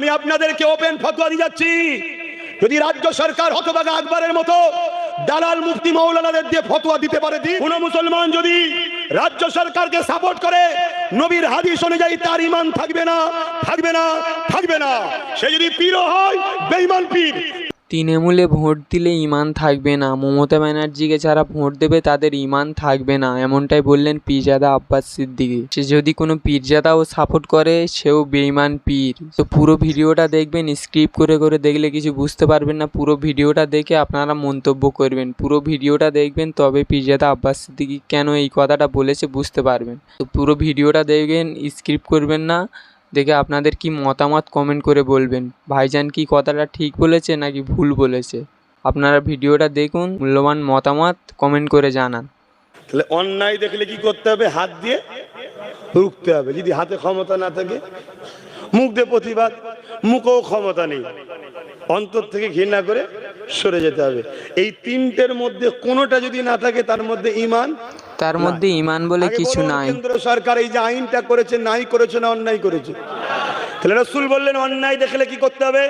আমি আপনাদেরকে ওপেন ফতোয়া দিয়ে যাচ্ছি। যদি রাজ্য সরকার হতবাগা আকবরের মতো দালাল মুফতি মৌলানাদের দিয়ে ফতোয়া দিতে পারে কোন মুসলমান যদি রাজ্য সরকারকে সাপোর্ট করে, নবীর হাদিস অনুযায়ী তার ইমান থাকবে না থাকবে না থাকবে না। সে যদি পীরও হয়, বেঈমান পীর। তৃণমূলে ভোট দিলে ইমান থাকবে না। মমতা ব্যানার্জিকে যারা ভোট দেবে তাদের ইমান থাকবে না, এমনটাই বললেন পীরজাদা আব্বাস সিদ্দিকি। সে যদি কোনো পীরজাদাও সাপোর্ট করে, সেও বেইমান পীর। তো পুরো ভিডিওটা দেখবেন স্ক্রিপ্ট করে করে দেখলে কিছু বুঝতে পারবেন না। পুরো ভিডিওটা দেখে আপনারা মন্তব্য করবেন। পুরো ভিডিওটা দেখবেন, তবে পীরজাদা আব্বাস সিদ্দিকি কেন এই কথাটা বলেছে বুঝতে পারবেন। তো পুরো ভিডিওটা দেখবেন স্ক্রিপ্ট করবেন না। দেখে আপনাদের কি মতামত কমেন্ট করে বলবেন। ভাইজান কি কথাটা ঠিক বলেছে নাকি ভুল বলেছে? আপনারা ভিডিওটা দেখুন, মূল্যবান মতামত কমেন্ট করে জানান। তাহলে অন্যায় দেখলে কি করতে হবে? হাত দিয়ে রুখতে হবে। যদি হাতে ক্ষমতা না থাকে, মুখ দিয়ে প্রতিবাদ, মুখেও ক্ষমতা নেই। অন্তর থেকে ঘৃণা করে সরে যেতে হবে। এই তিনটের মধ্যে কোনোটা যদি না থাকে, তার মধ্যে ইমান তার মধ্যে ইমান বলে কিছু নাই। কেন্দ্র সরকার এই যে আইনটা করেছে নাই করেছে না অন্যায় করেছে? তাহলে রসুল বললেন অন্যায় দেখলে কি করতে হবে?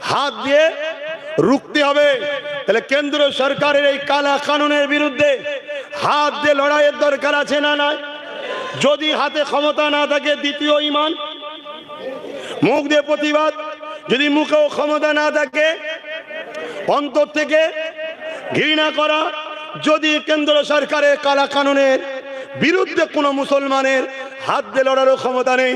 হাত দিয়ে রুখতে হবে। তাহলে কেন্দ্র সরকারের এই কালা কানুনের বিরুদ্ধে হাত দিয়ে লড়াইয়ের দরকার আছে না নাই? যদি হাতে ক্ষমতা না থাকে দ্বিতীয় ইমান। মুখ দিয়ে প্রতিবাদ। যদি মুখেও ক্ষমতা না থাকে অন্তর থেকে ঘৃণা করা। যদি কেন্দ্র সরকারের কালা কানুনের বিরুদ্ধে কোনো মুসলমানের হাত দিয়ে লড়ারও ক্ষমতা নেই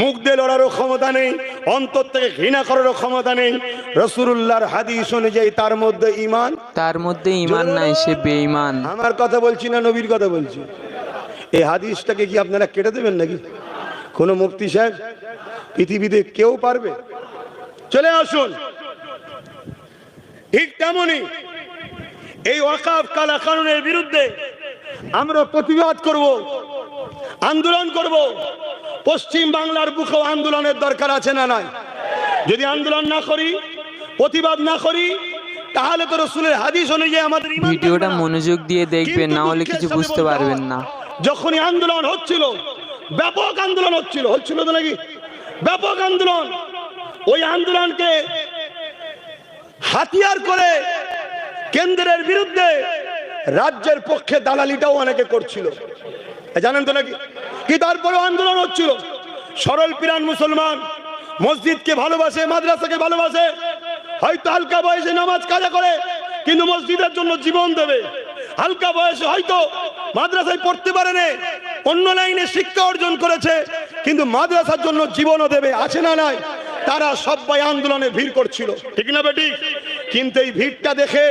মুখ দিয়ে লড়ারও ক্ষমতা নেই অন্তর থেকে ঘৃণা করারও ক্ষমতা নেই রসুল্লাহর হাদিস অনুযায়ী তার মধ্যে ইমান তার মধ্যে ইমান নাই সে বেঈমান। আমার কথা বলছি না নবীর কথা বলছি? এই হাদিসটাকে কি আপনারা কেটে দেবেন নাকি? কোনো মুফতি সাহেব পৃথিবীতে কেউ পারবে? চলে আসুন। ঠিক তেমনই এই ওয়াকাফ কালা কানুনের বিরুদ্ধে আমরা প্রতিবাদ করব আন্দোলন করব। পশ্চিম বাংলার বুকেও আন্দোলনের দরকার আছে না নাই? যদি আন্দোলন না করি প্রতিবাদ না করি তাহলে তো রসুলের হাদিস অনুযায়ী আমাদের ভিডিওটা মনোযোগ দিয়ে দেখবেন না হলে কিছু বুঝতে পারবেন না। যখনই আন্দোলন হচ্ছিল ব্যাপক আন্দোলন হচ্ছিল। হচ্ছিল তো নাকি? ব্যাপক আন্দোলন। ওই আন্দোলনকে হাতিয়ার করে কেন্দ্রের বিরুদ্ধে রাজ্যের পক্ষে দালালিটাও অনেকে করছিল। জানেন তো নাকি? কি তারপরে আন্দোলন হচ্ছিল? সরল পিরান মুসলমান মসজিদকে ভালোবাসে, মাদ্রাসাকে ভালোবাসে, হয়তো হালকা বয়সে নামাজ কাজা করে, কিন্তু মসজিদের জন্য জীবন দেবে। হালকা বয়সে হয়তো মাদ্রাসায় পড়তে পারে না, অন্য লাইনে শিক্ষা অর্জন করেছে, কিন্তু মাদ্রাসার জন্য জীবনও দেবে, আছে না নাই? তারা সবাই আন্দোলনে ভিড় করছিল। ঠিক না বেটি? কিন্তু এই ভিড়টা দেখে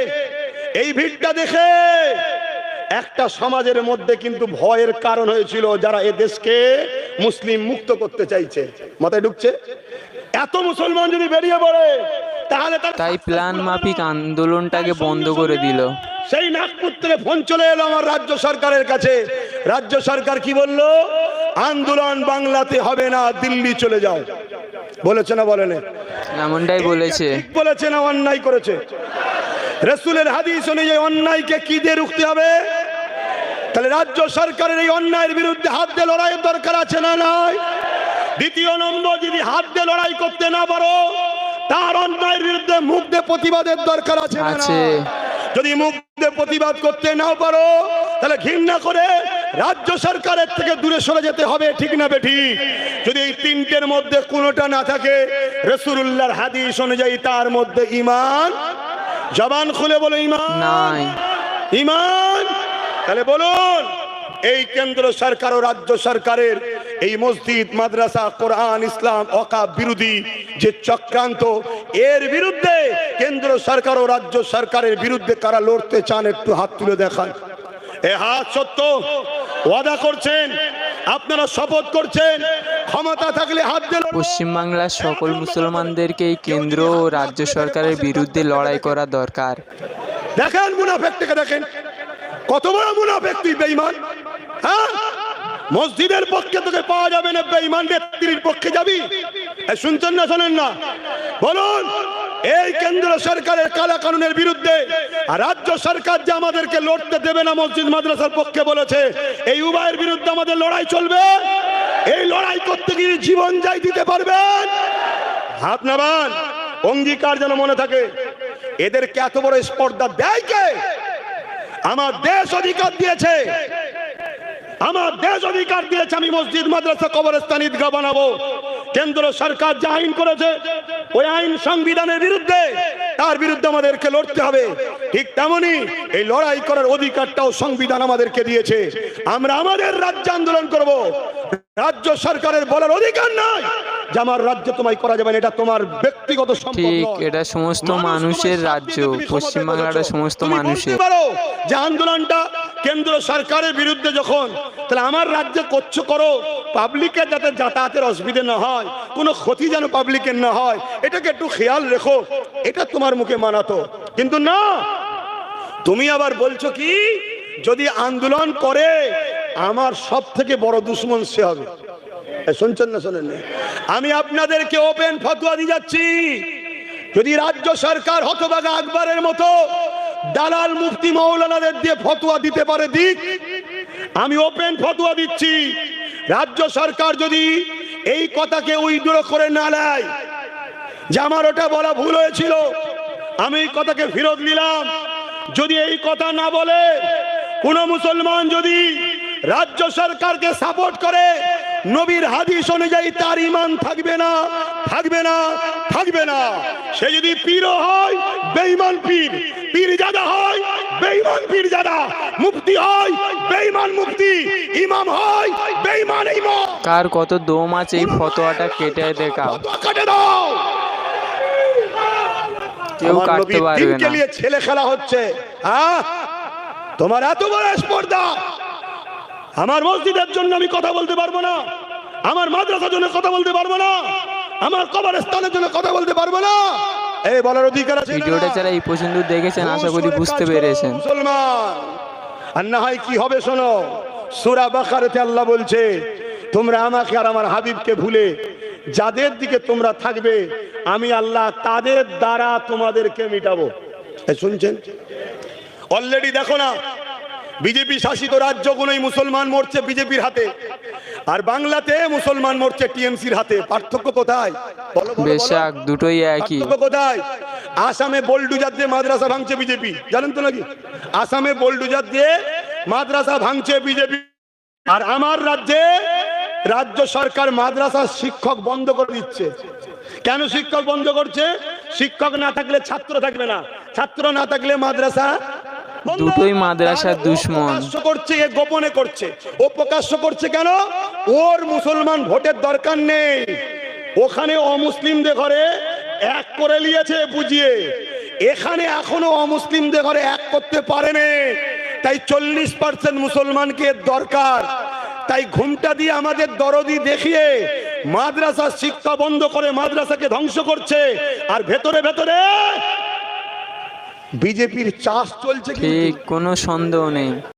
এই ভিড়টা দেখে একটা সমাজের মধ্যে কিন্তু ভয়ের কারণ হয়েছিল যারা এ দেশকে মুসলিম মুক্ত করতে চাইছে। মাথায় ঢুকছে? এত মুসলমান যদি বেরিয়ে পড়ে তাহলে তাই প্ল্যান মাফিক আন্দোলনটাকে বন্ধ করে দিল। সেই নাগপুর থেকে ফোন চলে এলো আমার রাজ্য সরকারের কাছে। রাজ্য সরকার কি বলল? আন্দোলন বাংলাতে হবে না দিল্লি চলে যাও। বলেছে না বলেন? এমনটাই বলেছে। বলেছে না অন্যায় করেছে? রসুলের হাদিস অনুযায়ী অন্যায়কে কি দিয়ে রুখতে হবে? তাহলে রাজ্য সরকারের এই অন্যায়ের বিরুদ্ধে হাত দিয়ে লড়াইয়ের দরকার আছে না নাই? দ্বিতীয় নম্বর যদি হাত দিয়ে লড়াই করতে না পারো তার অন্যায়ের বিরুদ্ধে মুখ দিয়ে প্রতিবাদের দরকার আছে না যদি মুখ দিয়ে প্রতিবাদ করতে না পারো তাহলে ঘৃণা করে রাজ্য সরকারের থেকে দূরে সরে যেতে হবে ঠিক না বেঠি? যদি এই তিনটের মধ্যে কোনোটা না থাকে রসুল্লাহর হাদিস অনুযায়ী তার মধ্যে ইমান জবান খুলে বলো ইমান। ইমান? তাহলে বলুন এই কেন্দ্র সরকার ও রাজ্য সরকারের এই মসজিদ মাদ্রাসা কোরআন ইসলাম অকা বিরোধী যে চক্রান্ত এর বিরুদ্ধে কেন্দ্র সরকার ও রাজ্য সরকারের বিরুদ্ধে কারা লড়তে চান একটু হাত তুলে দেখান। এ হাত সত্য। ওয়াদা করছেন আপনারা শপথ করছেন ক্ষমতা থাকলে হাত দিল পশ্চিমবাংলার সকল মুসলমানদেরকে কেন্দ্র ও রাজ্য সরকারের বিরুদ্ধে লড়াই করা দরকার। দেখেন মুনাফেকটাকে দেখেন। কত বড় মুনাফেক তুই বেঈমান। হ্যাঁ? মসজিদের পক্ষে তোকে পাওয়া যাবে না বেঈমান ব্যক্তির পক্ষে যাবি। শুনছেন না শোনেন না? বলুন। এই কেন্দ্র সরকারের কালা কানুনের বিরুদ্ধে রাজ্য সরকার যে আমাদেরকে লড়তে দেবে না মসজিদ মাদ্রাসার পক্ষে বলেছে, এই উভয়ের বিরুদ্ধে আমাদের লড়াই চলবে। এই লড়াই করতে গিয়ে জীবন যাই দিতে পারবেন হাত নামান অঙ্গীকার যেন মনে থাকে। এদেরকে এত বড় স্পর্ধা দেয় কে? আমার দেশ অধিকার দিয়েছে। আমার দেশ অধিকার দিয়েছে, আমি মসজিদ মাদ্রাসা কবরস্থান ঈদগাহ বানাবো। কেন্দ্র সরকার যে আইন করেছে ওই আইন সংবিধানের বিরুদ্ধে তার বিরুদ্ধে আমাদেরকে লড়তে হবে। ঠিক তেমনি এই লড়াই করার অধিকারটাও সংবিধান আমাদেরকে দিয়েছে। আমরা আমাদের রাজ্যে আন্দোলন করব। রাজ্য সরকারের বলার অধিকার নাই যে আমার রাজ্যে তোমায় করা যাবে না এটা তোমার ব্যক্তিগত ঠিক এটা সমস্ত মানুষের রাজ্য সমর্থন সমস্ত মানুষের। যে আন্দোলনটা কেন্দ্র সরকারের বিরুদ্ধে যখন তাহলে আমার রাজ্যে করছ করো পাবলিকের যাতে যাতায়াতের অসুবিধে না হয়, কোনো ক্ষতি যেন পাবলিকের না হয়, এটাকে একটু খেয়াল রেখো, এটা তোমার মুখে মানাতো। কিন্তু না, তুমি আবার বলছো কি, যদি আন্দোলন করে, আমার সব থেকে বড় দুশ্মন সে হবে। শুনছেন না শোনেন? আমি আপনাদেরকে ওপেন ফতোয়া দিয়ে যাচ্ছি। যদি রাজ্য সরকার হতবাগা আকবরের মতো দালাল মুফতি মৌলানাদের দিয়ে ফতোয়া দিতে পারে দিক, আমি ওপেন ফতোয়া দিচ্ছি। রাজ্য সরকার যদি এই কথাকে উইড্র করে না নেয় যে আমার ওটা বলা ভুল হয়েছিল, আমি এই কথাকে ফেরত নিলাম। যদি এই কথা না বলে, কোন মুসলমান যদি রাজ্য সরকারকে সাপোর্ট করে, নবীর হাদিস অনুযায়ী তার ইমান থাকবে না থাকবে না থাকবে না। সে যদি পীরও হয়, বেঈমান পীর পীর জাদা হয় বেঈমান পীর জাদা মুফতি হয় বেঈমান মুফতি ইমাম হয় বেঈমান ইমাম। কার কত দম আছে এই ফতোয়াটা কেটে দেখাও। কেটে দাও। কেউ কাটতে পারবে না। নিয়ে ছেলে খেলা হচ্ছে হ্যাঁ? তোমার এত বড় স্পর্ধা। আমার মসজিদের জন্য আমি কথা বলতে পারব না। আমার মাদ্রাসার জন্য কথা বলতে পারব না। আমার কবরস্থানের জন্য কথা বলতে পারব না। এই বলার অধিকার আছে ভিডিওটা যারা এই পর্যন্ত দেখেছেন আশা করি বুঝতে পেরেছেন। মুসলমান। আর না হয় কি হবে শোনো? সুরা বাকারেতে আল্লাহ বলছে তোমরা আমাকে আর আমার হাবিবকে ভুলে যাদের দিকে তোমরা থাকবে আমি আল্লাহ তাদের দ্বারা তোমাদেরকে মিটাবো। শুনছেন? অলরেডি দেখো না বিজেপি শাসিত রাজ্যগুলোই মুসলমান মরছে বিজেপির হাতে। আর বাংলাতে মুসলমান মরছে টিএমসির হাতে পার্থক্য কোথায়। বেশাক দুটোই একই। কোথায়? আসামে বোল্ডুজার দিয়ে মাদ্রাসা ভাঙছে বিজেপি জানেন তো নাকি? আসামে বোল্ডুজার দিয়ে মাদ্রাসা ভাঙছে বিজেপি। আর আমার রাজ্যে রাজ্য সরকার মাদ্রাসা শিক্ষক বন্ধ করে দিচ্ছে। কেন শিক্ষক বন্ধ করছে? শিক্ষক না থাকলে ছাত্র থাকবে না। ছাত্র না থাকলে মাদ্রাসা। দুটোই মাদ্রাসার দুশ্মন। করছে গোপনে করছে। ও প্রকাশ্য করছে কেন? ওর মুসলমান ভোটের দরকার নেই। ওখানে অমুসলিমদের ঘরে এক করে নিয়েছে বুঝিয়ে। এখানে এখনও অমুসলিমদের ঘরে এক করতে পারেনি তাই চল্লিশ পার্সেন্ট মুসলমানকে দরকার। তাই ঘুমটা দিয়ে আমাদের দরদি দেখিয়ে মাদ্রাসা শিক্ষা বন্ধ করে মাদ্রাসাকে ধ্বংস করছে। আর ভেতরে ভেতরে বিজেপির চাষ চলছে কোনো সন্দেহ নেই।